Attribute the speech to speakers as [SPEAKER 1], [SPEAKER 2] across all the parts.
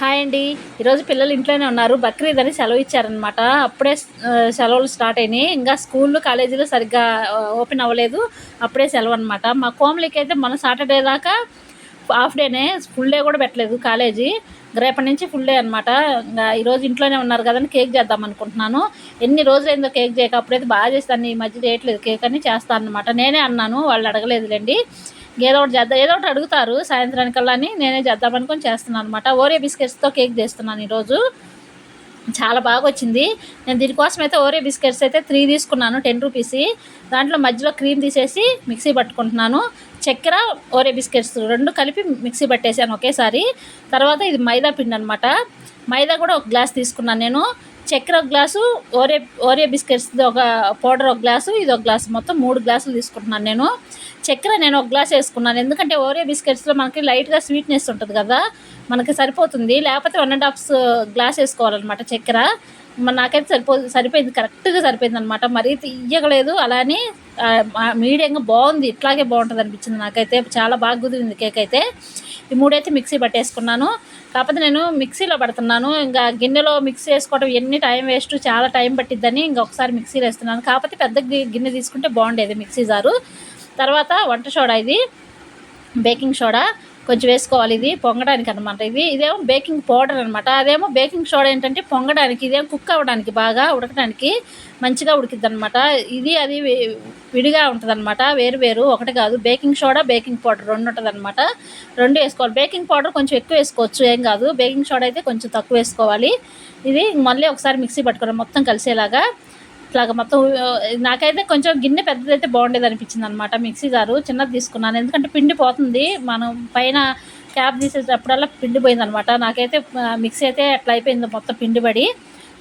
[SPEAKER 1] Hi అండి. ఈరోజు పిల్లలు ఇంట్లోనే ఉన్నారు. బక్రీద్ అని సెలవు ఇచ్చారనమాట అప్పుడే సెలవులు స్టార్ట్ అయినాయి. ఇంకా స్కూళ్ళు కాలేజీలు సరిగ్గా ఓపెన్ అవ్వలేదు. అప్పుడే సెలవు అనమాట మా కోమలికి అయితే మన సాటర్డే దాకా హాఫ్ డేనే ఫుల్ డే కూడా పెట్టలేదు కాలేజీ. రేపటి నుంచి ఫుల్ డే అనమాట ఇంకా ఈరోజు ఇంట్లోనే ఉన్నారు కదని కేక్ చేద్దాం అనుకుంటున్నాను. ఎన్ని రోజులైందో కేక్ చేయక అప్పుడైతే బాగా చేస్తాను. ఈ మధ్య చేయట్లేదు. కేక్ అని చేస్తాను అనమాట నేనే అన్నాను. వాళ్ళు అడగలేదులేండి. ఏదో ఒకటి చేద్దాం ఏదో ఒకటి అడుగుతారు సాయంత్రానికల్లా అని నేనే చేద్దాం అనుకొని చేస్తున్నాను అనమాట ఓరియో బిస్కెట్స్తో కేక్ చేస్తున్నాను ఈరోజు. చాలా బాగా వచ్చింది. నేను దీనికోసం అయితే ఓరియో బిస్కెట్స్ అయితే త్రీ తీసుకున్నాను టెన్ రూపీస్ దాంట్లో మధ్యలో క్రీమ్ తీసేసి మిక్సీ పట్టుకుంటున్నాను. చక్కెర ఓరియో బిస్కెట్స్ రెండు కలిపి మిక్సీ పట్టేసాను ఒకేసారి. తర్వాత ఇది మైదా పిండి అనమాట మైదా కూడా ఒక గ్లాస్ తీసుకున్నాను నేను. చక్కెర ఒక గ్లాసు ఓరియో ఓరియో బిస్కెట్స్ ఒక పౌడర్ ఒక గ్లాసు ఇది ఒక గ్లాసు. మొత్తం మూడు గ్లాసులు తీసుకుంటున్నాను నేను. చక్కెర నేను ఒక గ్లాస్ వేసుకున్నాను. ఎందుకంటే ఓరియో బిస్కెట్స్లో మనకి లైట్గా స్వీట్నెస్ ఉంటుంది కదా మనకి సరిపోతుంది. లేకపోతే వన్ అండ్ హాఫ్ గ్లాస్ వేసుకోవాలన్నమాట చక్కెర. మరి నాకైతే సరిపో సరిపోయింది కరెక్ట్గా సరిపోయింది అనమాట మరీ తీయగలేదు అలానే మీడియంగా బాగుంది. ఇట్లాగే బాగుంటుంది అనిపించింది నాకైతే. చాలా బాగా కుదిరింది కేక్ అయితే. ఈ మూడైతే మిక్సీ పట్టేసుకున్నాను. కాకపోతే నేను మిక్సీలో పడుతున్నాను. ఇంకా గిన్నెలో మిక్సీ వేసుకోవడం ఎన్ని టైం వేస్ట్ చాలా టైం పట్టిద్దని ఇంకా ఒకసారి మిక్సీలో వేస్తున్నాను. కాకపోతే పెద్ద గి- గిన్నె తీసుకుంటే బాగుండేది మిక్సీ జారు. తర్వాత వంట సోడా ఇది బేకింగ్ సోడా. కొంచెం వేసుకోవాలి ఇది పొంగడానికి అనమాట ఇది ఇదేమో బేకింగ్ పౌడర్ అనమాట అదేమో బేకింగ్ సోడా ఏంటంటే పొంగడానికి ఇదేమో కుక్ అవ్వడానికి బాగా ఉడకడానికి మంచిగా ఉడికిద్ది అనమాట ఇది అది విడిగా ఉంటుంది అనమాట వేరు వేరు ఒకటి కాదు. బేకింగ్ సోడా బేకింగ్ పౌడర్ రెండు ఉంటుంది అనమాట రెండు వేసుకోవాలి. బేకింగ్ పౌడర్ కొంచెం ఎక్కువ వేసుకోవచ్చు ఏం కాదు. బేకింగ్ సోడా అయితే కొంచెం తక్కువ వేసుకోవాలి. ఇది మళ్ళీ ఒకసారి మిక్సీ పట్టుకోవాలి మొత్తం కలిసేలాగా ఇట్లాగ మొత్తం నాకైతే కొంచెం గిన్నె పెద్దదైతే బాగుండేది అనిపించింది అనమాట మిక్సీ జారు చిన్నది తీసుకున్నాను. ఎందుకంటే పిండి పోతుంది మనం పైన క్యాప్ తీసేటప్పుడల్లా పిండి పోయింది అనమాట నాకైతే మిక్సీ అయితే అట్లా అయిపోయింది మొత్తం పిండి పడి.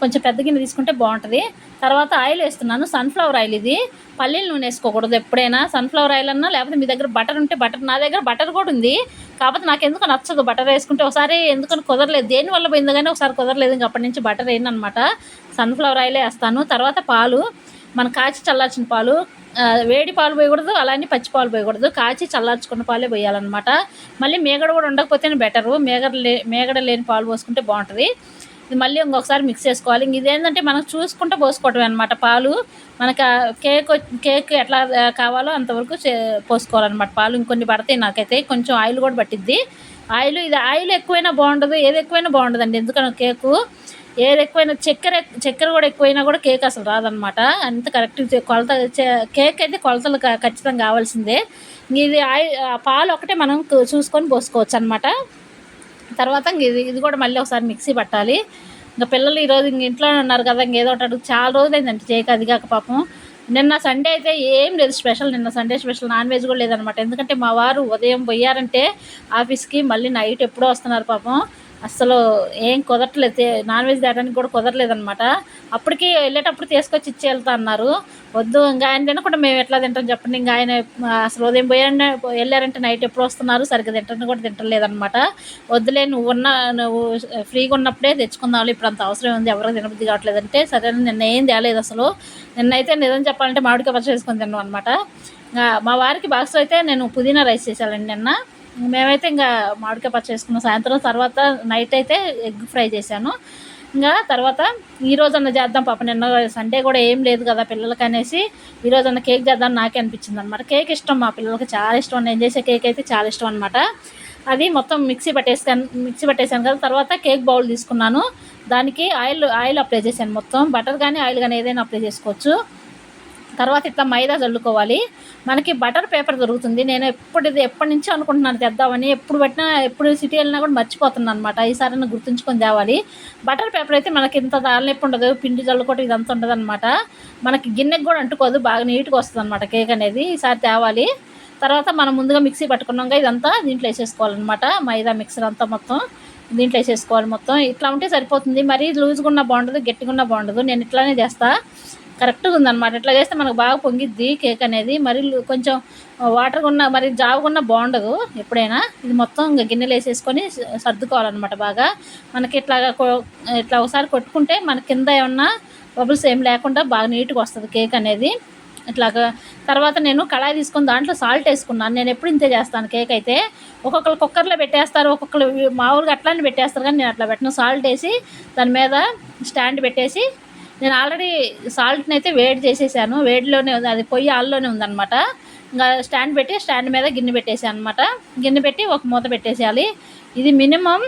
[SPEAKER 1] కొంచెం పెద్ద గిన్నె తీసుకుంటే బాగుంటుంది. తర్వాత ఆయిల్ వేస్తున్నాను సన్ఫ్లవర్ ఆయిల్ ఇది. పల్లీల నూనె వేసుకోకూడదు ఎప్పుడైనా. సన్ఫ్లవర్ ఆయిల్ అన్నా లేకపోతే మీ దగ్గర బటర్ ఉంటే బటర్ నా దగ్గర బటర్ కూడా ఉంది. కాకపోతే నాకు ఎందుకు నచ్చదు బటర్ వేసుకుంటే. ఒకసారి ఎందుకని కుదరలేదు. దేని వల్ల కానీ ఒకసారి కుదరలేదు. ఇంక అప్పటి నుంచి బటర్ వేయను అనమాట సన్ఫ్లవర్ ఆయిలే వేస్తాను. తర్వాత పాలు. మనం కాచి చల్లార్చిన పాలు. వేడి పాలు పోయకూడదు. అలానే పచ్చి పాలు పోయకూడదు. కాచి చల్లార్చుకున్న పాలే పోయాలన్నమాట. మళ్ళీ మేగడ కూడా ఉండకపోతేనే బెటరు మేగడ లే మేగడ లేని పాలు పోసుకుంటే బాగుంటుంది. ఇది మళ్ళీ ఇంకొకసారి మిక్స్ చేసుకోవాలి. ఇంక ఇదేంటంటే మనం చూసుకుంటూ పోసుకోవటం అనమాట పాలు మనకు కేక్ కేక్ ఎట్లా కావాలో అంతవరకు చే పోసుకోవాలన్నమాట పాలు. ఇంకొన్ని పడతాయి నాకైతే. కొంచెం ఆయిల్ కూడా పట్టిద్ది. ఆయిల్ ఇది ఆయిల్ ఎక్కువైనా బాగుండదు. ఏది ఎక్కువైనా బాగుండదండి. ఎందుకని కేకు ఏది ఎక్కువైనా చక్కెర చక్కెర కూడా ఎక్కువైనా కూడా కేక్ అసలు రాదనమాట అంత కరెక్ట్ కొలత చే- కేక్ అయితే కొలతలు ఖచ్చితంగా కావాల్సిందే. ఇది ఆయిల్ ఆ పాలు ఒకటే మనం చూసుకొని పోసుకోవచ్చు అనమాట తర్వాత ఇంక ఇది ఇది కూడా మళ్ళీ ఒకసారి మిక్సీ పట్టాలి. ఇంకా పిల్లలు ఈరోజు ఇంక ఇంట్లోనే ఉన్నారు కదా ఇంకేదో ఒకటి అడుగు చాలా రోజులైందంటే చేయక అది కాక పాపం. నిన్న సండే అయితే ఏం లేదు స్పెషల్ నిన్న సండే స్పెషల్ నాన్ వెజ్ కూడా లేదనమాట. ఎందుకంటే మా వారు ఉదయం పోయారంటే ఆఫీస్కి మళ్ళీ నైట్ ఎప్పుడో వస్తున్నారు పాపం. అసలు ఏం కుదరట్లేదు. నాన్ వెజ్ తేడానికి కూడా కుదరలేదనమాట అప్పటికి వెళ్ళేటప్పుడు తీసుకొచ్చి ఇచ్చి వెళ్తా అన్నారు. వద్దు ఇంకా ఆయన తినకుండా మేము ఎట్లా తింటాం చెప్పండి. ఇంకా ఆయన అసలు ఉదయం పోయారంటే వెళ్ళారంటే నైట్ ఎప్పుడు వస్తున్నారు? సరిగ్గా తింటాను కూడా తింటలేదనమాట వద్దులే నువ్వు ఉన్న నువ్వు ఫ్రీగా ఉన్నప్పుడే తెచ్చుకుందాం ఇప్పుడు అంత అవసరం ఉంది ఎవరికి తినబుద్ధి కావట్లేదు అంటే సరే నిన్న ఏం తేలేదు అసలు. నిన్నైతే నిజం చెప్పాలంటే మామిడికాయ పచ్చడి వేసుకొని తిన్నాం అనమాట మా వారికి బాక్స్లో అయితే నేను పుదీనా రైస్ చేశానండి నిన్న. మేమైతే ఇంకా మామిడికాయ పచ్చ చేసుకున్నాం సాయంత్రం తర్వాత నైట్ అయితే ఎగ్ ఫ్రై చేశాను. ఇంకా తర్వాత ఈ అన్న చేద్దాం పాప నిన్న సండే కూడా ఏం లేదు కదా పిల్లలకి అనేసి ఈ అన్న కేక్ చేద్దాం నాకే అనిపించింది అనమాట కేక్ ఇష్టం మా పిల్లలకి చాలా ఇష్టం నేను చేసే కేక్ అయితే చాలా ఇష్టం అనమాట అది మొత్తం మిక్సీ పట్టేసాను మిక్సీ పట్టేసాను కదా తర్వాత కేక్ బౌల్ తీసుకున్నాను. దానికి ఆయిల్ ఆయిల్ అప్లై చేశాను మొత్తం. బటర్ కానీ ఆయిల్ కానీ ఏదైనా అప్లై చేసుకోవచ్చు. తర్వాత ఇట్లా మైదా చల్లుకోవాలి. మనకి బటర్ పేపర్ దొరుకుతుంది. నేను ఎప్పుడు ఇది ఎప్పటి నుంచో అనుకుంటున్నాను తెద్దామని. ఎప్పుడు పెట్టినా ఎప్పుడు సిటీ వెళ్ళినా కూడా మర్చిపోతున్నాను అనమాట ఈసారి గుర్తుంచుకొని తేవాలి. బటర్ పేపర్ అయితే మనకి ఇంత దానినొప్పి ఉండదు. పిండి చల్లుకోవటం ఇదంతా ఉండదు అనమాట మనకి గిన్నెకి కూడా అంటుకోదు. బాగా నీట్గా వస్తుంది అనమాట కేక్ అనేది. ఈసారి తేవాలి. తర్వాత మనం ముందుగా మిక్సీ పట్టుకున్నాక ఇదంతా దీంట్లో వేసేసుకోవాలన్నమాట. మైదా మిక్సర్ అంతా మొత్తం దీంట్లో వేసేసుకోవాలి మొత్తం. ఇట్లా ఉంటే సరిపోతుంది. మరీ లూజ్గా ఉన్న బాగుండదు గట్టిగా ఉన్న బాగుండదు. నేను ఇట్లానే చేస్తాను కరెక్ట్గా ఉందన్నమాట. ఇట్లా చేస్తే మనకు బాగా పొంగిద్ది కేక్ అనేది. మరి కొంచెం వాటర్గా ఉన్న మరి జావుకున్నా బాగుండదు ఎప్పుడైనా. ఇది మొత్తం ఇంకా గిన్నెలు వేసేసుకొని సర్దుకోవాలన్నమాట బాగా. మనకి ఇట్లాగా కొ- ఇట్లా ఒకసారి కొట్టుకుంటే మన కింద ఏమన్నా బబుల్స్ ఏం లేకుండా బాగా నీట్గా వస్తుంది కేక్ అనేది. ఇట్లాగా తర్వాత నేను కళాయి తీసుకొని దాంట్లో సాల్ట్ వేసుకున్నాను. నేను ఎప్పుడు ఇంతే చేస్తాను కేక్ అయితే. ఒక్కొక్కరు కుక్కర్లో పెట్టేస్తారు ఒక్కొక్కరు మామూలుగా అట్లానే పెట్టేస్తారు కానీ నేను అట్లా పెట్టను. సాల్ట్ వేసి దాని మీద స్టాండ్ పెట్టేసి నేను ఆల్రెడీ సాల్ట్ని అయితే వేడి చేసేసాను. వేడిలోనే ఉంది. అది పొయ్యి ఆల్లోనే ఉందన్నమాట. ఇంకా స్టాండ్ పెట్టి స్టాండ్ మీద గిన్నె పెట్టేసాను అనమాట గిన్నె పెట్టి ఒక మూత పెట్టేసేయాలి. ఇది మినిమం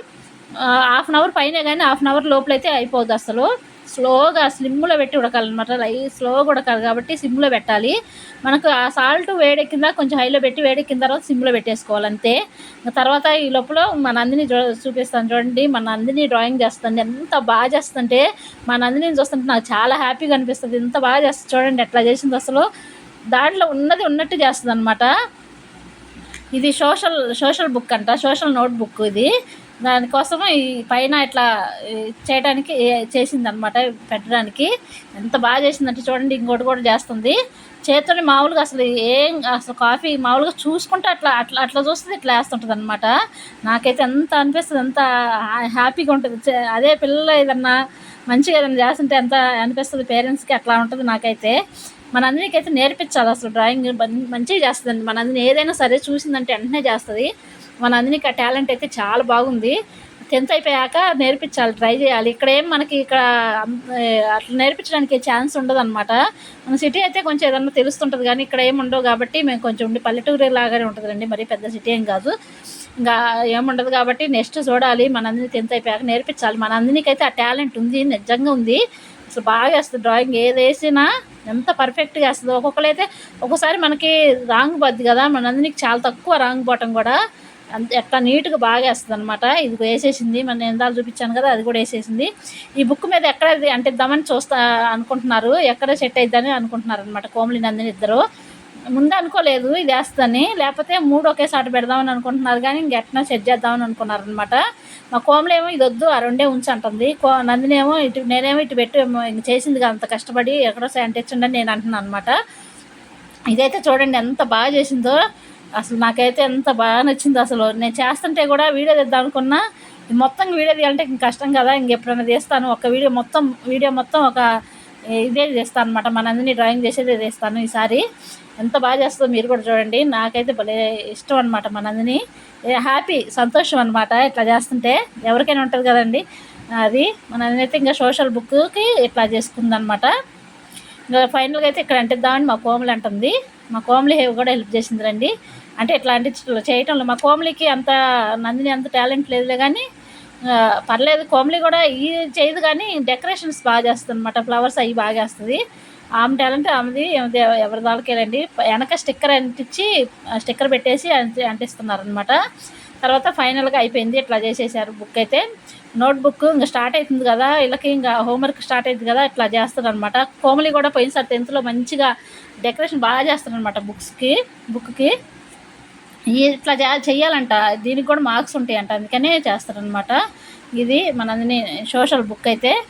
[SPEAKER 1] హాఫ్ అన్ అవర్ పైన కానీ హాఫ్ అన్ అవర్ లోపల అయితే అయిపోద్ది అసలు. స్లోగా స్లిమ్లో పెట్టి ఉడకాలన్నమాట. లై స్లోగా ఉడకాలి కాబట్టి సిమ్లో పెట్టాలి. మనకు ఆ సాల్ట్ వేడెక్కిందా కొంచెం హైలో పెట్టి వేడెక్కిన తర్వాత సిమ్లో పెట్టేసుకోవాలి అంతే తర్వాత ఈ లోపల మా నందిని చూ- చూపిస్తాను చూడండి. మా నందిని డ్రాయింగ్ చేస్తుంది ఎంత బాగా చేస్తుంటే మా నందిని చూస్తుంటే నాకు చాలా హ్యాపీగా అనిపిస్తుంది. ఎంత బాగా చేస్తుంది చూడండి ఎట్లా చేసింది అసలు. దాంట్లో ఉన్నది ఉన్నట్టు చేస్తుంది అనమాట ఇది సోషల్ సోషల్ బుక్ అంట. సోషల్ నోట్ బుక్ ఇది. దానికోసం ఈ పైన ఇట్లా చేయడానికి చేసింది అనమాట పెట్టడానికి. ఎంత బాగా చేసిందంటే చూడండి ఇంకోటి కూడా చేస్తుంది. చేతితోని మామూలుగా అసలు ఏం అసలు కాఫీ మామూలుగా చూసుకుంటే అట్లా అట్లా అట్లా చూస్తుంది ఇట్లా వేస్తుంటుంది అనమాట నాకైతే ఎంత అనిపిస్తుంది ఎంత హ్యాపీగా ఉంటుంది. అదే పిల్లలు ఏదన్నా మంచిగా ఏదైనా చేస్తుంటే ఎంత అనిపిస్తుంది పేరెంట్స్కి అట్లా ఉంటుంది నాకైతే. మనందరికైతే నేర్పించాలి అసలు డ్రాయింగ్ మంచిగా చేస్తుందండి. మన అందరిని ఏదైనా సరే చూసిందంటే వెంటనే చేస్తుంది. మన అందరికి ఆ టాలెంట్ అయితే చాలా బాగుంది. టెన్త్ అయిపోయాక నేర్పించాలి ట్రై చేయాలి. ఇక్కడ ఏం మనకి ఇక్కడ అట్లా నేర్పించడానికి ఛాన్స్ ఉండదు అనమాట మన సిటీ అయితే కొంచెం ఏదన్నా తెలుస్తుంటుంది కానీ ఇక్కడ ఏమి ఉండవు కాబట్టి మేము కొంచెం ఉండి పల్లెటూరు లాగానే ఉంటుందండి మరి పెద్ద సిటీ ఏం కాదు. ఇంకా ఏముండదు కాబట్టి నెక్స్ట్ చూడాలి. మనందరినీ టెన్త్ అయిపోయాక నేర్పించాలి. మనందరికీ అయితే ఆ టాలెంట్ ఉంది నిజంగా ఉంది. అసలు బాగా వేస్తుంది డ్రాయింగ్. ఏది వేసినా ఎంత పర్ఫెక్ట్గా వేస్తుంది ఒక్కొక్కరైతే అయితే ఒక్కోసారి మనకి రాంగ్ పోద్ది కదా. మనందరికి చాలా తక్కువ రాంగ్ పోవటం కూడా. అంత ఎట్లా నీట్గా బాగా వేస్తుంది అనమాట ఇది వేసేసింది మన ఎందాలు చూపించాను కదా అది కూడా వేసేసింది. ఈ బుక్ మీద ఎక్కడ అంటిద్దామని చూస్తా అనుకుంటున్నారు ఎక్కడ సెట్ అయిద్దని అనుకుంటున్నారు అనమాట కోమలి నందిని ఇద్దరు. ముందు అనుకోలేదు ఇది వేస్తుందని లేకపోతే మూడు ఒకేసారి పెడదామని అనుకుంటున్నారు కానీ ఇంకెట్లా సెట్ చేద్దామని అనుకున్నారు అనమాట మా కోమలేమో ఇది వద్దు ఆ రెండే ఉంచి అంటుంది కో నందినేమో ఇటు నేనేమో ఇటు పెట్టి ఇంక చేసింది అంత కష్టపడి ఎక్కడో అంటించండి అని నేను అంటున్నాను అనమాట ఇదైతే చూడండి ఎంత బాగా చేసిందో. అసలు నాకైతే ఎంత బాగా నచ్చింది అసలు. నేను చేస్తుంటే కూడా వీడియో తెద్దాం అనుకున్నా. మొత్తం వీడియో తీయాలంటే ఇంక కష్టం కదా. ఇంకెప్పుడైనా తీస్తాను. ఒక వీడియో మొత్తం వీడియో మొత్తం ఒక ఇదే చేస్తాను అనమాట మనందరినీ డ్రాయింగ్ చేసేదే చేస్తాను ఈసారి. ఎంత బాగా చేస్తుందో మీరు కూడా చూడండి. నాకైతే భలే ఇష్టం అనమాట మనందరినీ. హ్యాపీ సంతోషం అనమాట ఇట్లా చేస్తుంటే. ఎవరికైనా ఉంటుంది కదండి. అది మనందిని అయితే ఇంకా సోషల్ బుక్కి ఇట్లా చేసుకుందనమాట ఇంకా ఫైనల్గా అయితే ఇక్కడ అంటిద్దామని మా కోమలి అంటుంది. మా కోమలి హేవ్ కూడా హెల్ప్ చేసింది రండి. అంటే ఇట్లా అంటించడంలో చేయటంలో మా కోమలికి అంత నందిని అంత టాలెంట్ లేదులే కానీ పర్లేదు కోమలి కూడా ఈ చేయదు కానీ డెకరేషన్స్ బాగా చేస్తుంది అనమాట ఫ్లవర్స్ అవి బాగా చేస్తుంది. ఆమె టాలెంట్ ఆమెది ఎవరి దానికేలండి. వెనక స్టిక్కర్ అంటించి స్టిక్కర్ పెట్టేసి అంటి అంటిస్తున్నారు అనమాట తర్వాత ఫైనల్గా అయిపోయింది. ఇట్లా చేసేసారు బుక్ అయితే. నోట్బుక్ ఇంకా స్టార్ట్ అవుతుంది కదా. వీళ్ళకి ఇంకా హోంవర్క్ స్టార్ట్ అవుతుంది కదా. ఇట్లా చేస్తారు అనమాట కోమలి కూడా పోయినసారి టెన్త్లో మంచిగా డెకరేషన్ బాగా చేస్తారు అనమాట బుక్స్కి బుక్కి ఇట్లా చే- చేయాలంట దీనికి కూడా మార్క్స్ ఉంటాయంట. అందుకనే చేస్తారనమాట ఇది మనందిని సోషల్ బుక్ అయితే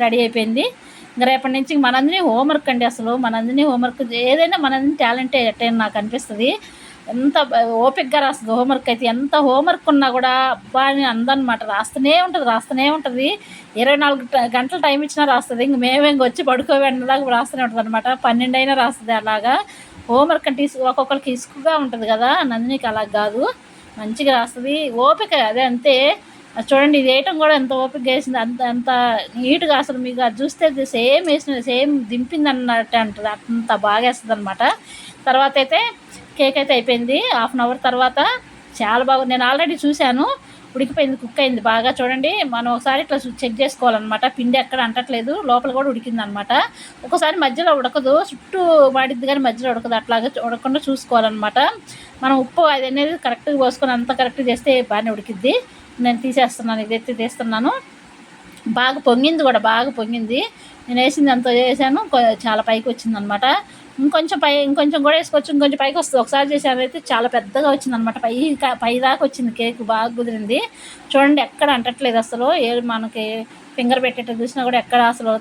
[SPEAKER 1] రెడీ అయిపోయింది. ఇంకా రేపటి నుంచి మనందిని హోంవర్క్ అండి అసలు. మనందిని హోంవర్క్ ఏదైనా మనందిని టాలెంటే ఎట్టని నాకు అనిపిస్తుంది. ఎంత ఓపిక్గా రాస్తుంది హోంవర్క్ అయితే. ఎంత హోంవర్క్ ఉన్నా కూడా అబ్బా అని అందనమాట రాస్తూనే ఉంటుంది రాస్తూనే ఉంటుంది. ఇరవై నాలుగు గంటల టైం ఇచ్చినా రాస్తుంది. ఇంక మేమే ఇంక వచ్చి పడుకోవేండలాగా రాస్తూనే ఉంటుంది అనమాట పన్నెండు అయినా రాస్తుంది అలాగా. హోంవర్క్ అంటే ఇసుకు ఒక్కొక్కరికి ఇసుకుగా ఉంటుంది కదా. నందినికి అలా కాదు. మంచిగా రాస్తుంది. ఓపిక అదే అంతే. చూడండి ఇది వేయటం కూడా ఎంత ఓపిక వేసింది. అంత అంత నీట్గా అసలు మీకు అది చూస్తే సేమ్ వేసిన సేమ్ దింపింది అన్నట్టు అంటుంది అంత బాగా వేస్తుంది అనమాట తర్వాత అయితే కేక్ అయితే అయిపోయింది. హాఫ్ అన్ అవర్ తర్వాత చాలా బాగా నేను ఆల్రెడీ చూశాను. ఉడికిపోయింది కుక్ అయింది బాగా. చూడండి మనం ఒకసారి ఇట్లా చెక్ చేసుకోవాలన్నమాట. పిండి ఎక్కడ అంటట్లేదు లోపల కూడా ఉడికింది అనమాట ఒకసారి మధ్యలో ఉడకదు చుట్టూ మాడిద్ది కానీ మధ్యలో ఉడకదు. అట్లాగా ఉడకకుండా చూసుకోవాలన్నమాట. మనం ఉప్పు అది అనేది కరెక్ట్గా పోసుకొని అంత కరెక్ట్గా చేస్తే బాగానే ఉడికిద్ది. నేను తీసేస్తున్నాను ఇదైతే తీస్తున్నాను. బాగా పొంగింది కూడా బాగా పొంగింది. నేను వేసింది అంత వేసాను చాలా పైకి వచ్చింది అనమాట ఇంకొంచెం పై ఇంకొంచెం కూడా వేసుకోవచ్చు ఇంకొంచెం పైకి వస్తుంది. ఒకసారి చేశాను చాలా పెద్దగా వచ్చింది అనమాట పై పై దాకా వచ్చింది కేక్ బాగా కుదిరింది. చూడండి ఎక్కడ అంటట్లేదు అసలు. ఏ మనకి ఫింగర్ పెట్టేట చూసినా కూడా ఎక్కడ అసలు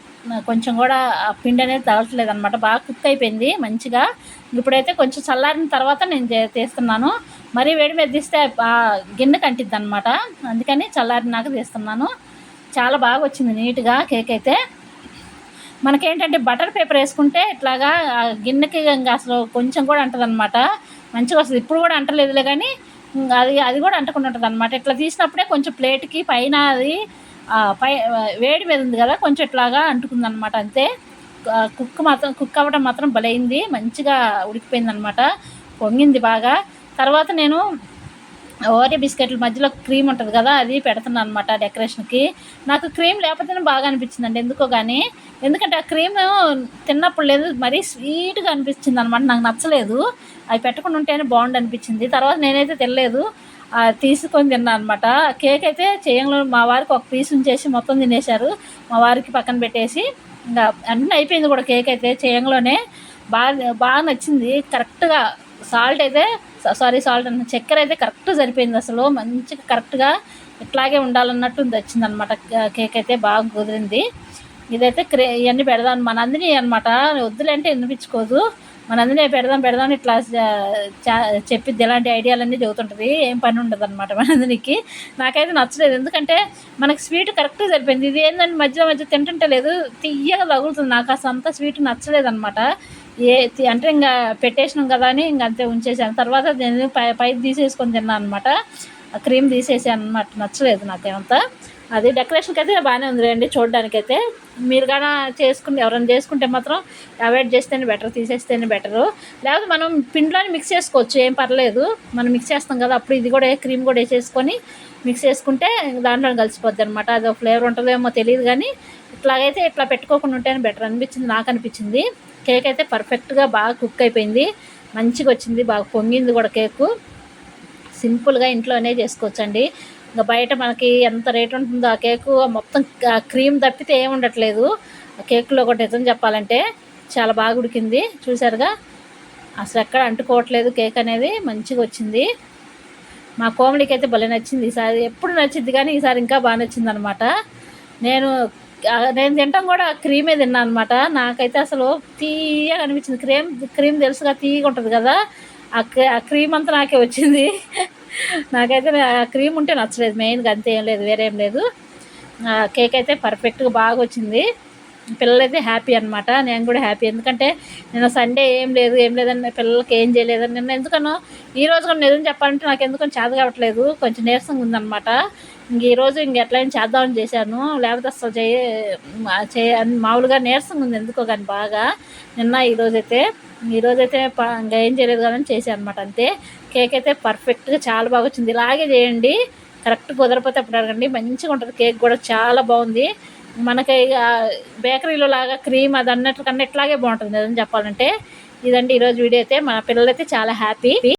[SPEAKER 1] కొంచెం కూడా పిండి అనేది తగలట్లేదు అనమాట బాగా కుక్ అయిపోయింది మంచిగా. ఇప్పుడైతే కొంచెం చల్లారిన తర్వాత నేను తీస్తున్నాను మరీ వేడి మీద తీస్తే గిన్నె కంటిద్ది అనమాట అందుకని చల్లారినాక తీస్తున్నాను చాలా బాగా వచ్చింది నీట్గా కేక్ అయితే. మనకేంటంటే బటర్ పేపర్ వేసుకుంటే ఇట్లాగా ఆ గిన్నెకి ఇంకా అసలు కొంచెం కూడా అంటది అనమాట మంచిగా వస్తుంది ఇప్పుడు కూడా అంటలేదులే కానీ అది అది కూడా అంటకుండా ఉంటుంది అనమాట ఇట్లా తీసినప్పుడే కొంచెం ప్లేట్కి పైన అది పై వేడి మీద ఉంది కదా కొంచెం ఇట్లాగా అంటుకుంది అనమాట అంతే కుక్ మాత్రం కుక్ అవ్వడం మాత్రం బలైంది మంచిగా ఉడికిపోయింది అనమాట పొంగింది బాగా. తర్వాత నేను ఓరియో బిస్కెట్ల మధ్యలో క్రీమ్ ఉంటుంది కదా అది పెడుతున్నాను అనమాట డెకరేషన్కి. నాకు క్రీమ్ లేకపోతేనే బాగా అనిపించిందండి ఎందుకో కానీ ఎందుకంటే ఆ క్రీమ్ తిన్నప్పుడు లేదు మరీ స్వీట్గా అనిపించింది అనమాట నాకు నచ్చలేదు. అవి పెట్టకుండా ఉంటేనే బాగుండు అనిపించింది. తర్వాత నేనైతే తినలేదు తీసుకొని తిన్నాను అనమాట కేక్ అయితే చేయంలో మా వారికి ఒక పీస్ ఉంచేసి మొత్తం తినేశారు. మా వారికి పక్కన పెట్టేసి ఇంకా అన్నీ అయిపోయింది కూడా కేక్ అయితే చేయంలోనే. బాగా బాగా నచ్చింది కరెక్ట్గా సాల్ట్ అయితే సారీ సాల్ట్ అన్న చక్కెర అయితే కరెక్ట్ సరిపోయింది అసలు. మంచిగా కరెక్ట్గా ఇట్లాగే ఉండాలన్నట్టు వచ్చింది అనమాట కేక్ అయితే బాగా కుదిరింది. ఇదైతే క్రే ఇవన్నీ పెడదాం మన అందిని అనమాట వద్దులే అంటే వినిపించుకోదు. మన అందిని పెడదాం పెడదాం ఇట్లా చా- చెప్పిద్ది. ఇలాంటి ఐడియాలన్నీ చెబుతుంటుంది. ఏం పని ఉండదు అనమాట మన నాకైతే నచ్చలేదు. ఎందుకంటే మనకి స్వీట్ కరెక్ట్గా సరిపోయింది. ఇది ఏంటంటే మధ్య మధ్య తింటుంటే లేదు తీయగా తగులుతుంది నాకు అసలు అంత స్వీట్ నచ్చలేదు అనమాట ఏ అంటే ఇంకా పెట్టేసినాం కదా అని ఇంక అంతే ఉంచేసాను. తర్వాత నేను పై పైకి తీసేసుకొని తిన్నాను అనమాట ఆ క్రీమ్ తీసేసాను అనమాట నచ్చలేదు నాకేమంతా. అది డెకరేషన్కి అయితే బాగానే ఉంది రండి చూడడానికైతే. మీరు కానీ చేసుకుంటే ఎవరైనా చేసుకుంటే మాత్రం అవాయిడ్ చేస్తేనే బెటర్ తీసేస్తేనే బెటరు. లేకపోతే మనం పిండిలోనే మిక్స్ చేసుకోవచ్చు ఏం పర్లేదు. మనం మిక్స్ చేస్తాం కదా అప్పుడు ఇది కూడా క్రీమ్ కూడా వేసేసుకొని మిక్స్ చేసుకుంటే దాంట్లో కలిసిపోద్ది అనమాట అది ఫ్లేవర్ ఉంటుందేమో తెలియదు కానీ ఇట్లాగైతే ఇట్లా పెట్టుకోకుండా ఉంటేనే బెటర్ అనిపించింది నాకు అనిపించింది. కేక్ అయితే పర్ఫెక్ట్గా బాగా కుక్ అయిపోయింది. మంచిగా వచ్చింది. బాగా పొంగింది కూడా కేకు. సింపుల్గా ఇంట్లోనే చేసుకోవచ్చండి. ఇంకా బయట మనకి ఎంత రేట్ ఉంటుందో ఆ కేకు మొత్తం క్రీమ్ తప్పితే ఏమి ఉండట్లేదు. ఆ కేకులో ఒకటి నిజం చెప్పాలంటే చాలా బాగా ఉడికింది. చూసారుగా అసలు ఎక్కడ అంటుకోవట్లేదు కేక్ అనేది. మంచిగా వచ్చింది. మా కోమలికి అయితే భలే నచ్చింది. ఈసారి ఎప్పుడు నచ్చింది కానీ ఈసారి ఇంకా బాగా నచ్చింది అనమాట నేను నేను తింటాం కూడా క్రీమే తిన్నాను అనమాట నాకైతే అసలు తీయగా అనిపించింది. క్రీమ్ క్రీమ్ తెలుసుగా తీయగా ఉంటుంది కదా ఆ క్రీ- ఆ క్రీమ్ అంతా నాకే వచ్చింది. నాకైతే ఆ క్రీమ్ ఉంటే నచ్చలేదు. మెయిన్గా అంతే ఏం లేదు వేరేం లేదు. ఆ, కేక్ అయితే పర్ఫెక్ట్గా బాగా వచ్చింది. పిల్లలైతే హ్యాపీ అనమాట నేను కూడా హ్యాపీ. ఎందుకంటే నిన్న సండే ఏం లేదు ఏం లేదని పిల్లలకి ఏం చేయలేదని నిన్న ఎందుకనో ఈ రోజు కూడా నిజం చెప్పాలంటే నాకు ఎందుకని చేత కావట్లేదు. కొంచెం నీరసంగా ఉందన్నమాట. ఇంక ఈరోజు ఇంక ఎట్లయినా చేద్దామని చేశాను. లేకపోతే అసలు చేయ చేయ మామూలుగా నీరసంగా ఉంది ఎందుకో కానీ బాగా. నిన్న ఈరోజు అయితే ఈరోజు అయితే ఇంకా ఏం చేయలేదు కానీ చేశాను అనమాట అంతే. కేక్ అయితే పర్ఫెక్ట్గా చాలా బాగా వచ్చింది. ఇలాగే చేయండి. కరెక్ట్ కుదరపోతే అప్పుడు అడగండి. మంచిగా ఉంటుంది కేక్ కూడా. చాలా బాగుంది. మనకి బేకరీలో లాగా క్రీమ్ అది అన్నట్టు కన్నా ఇట్లాగే బాగుంటుంది నిజం చెప్పాలంటే. ఇదండి ఈరోజు వీడియో అయితే మన పిల్లలైతే చాలా హ్యాపీ.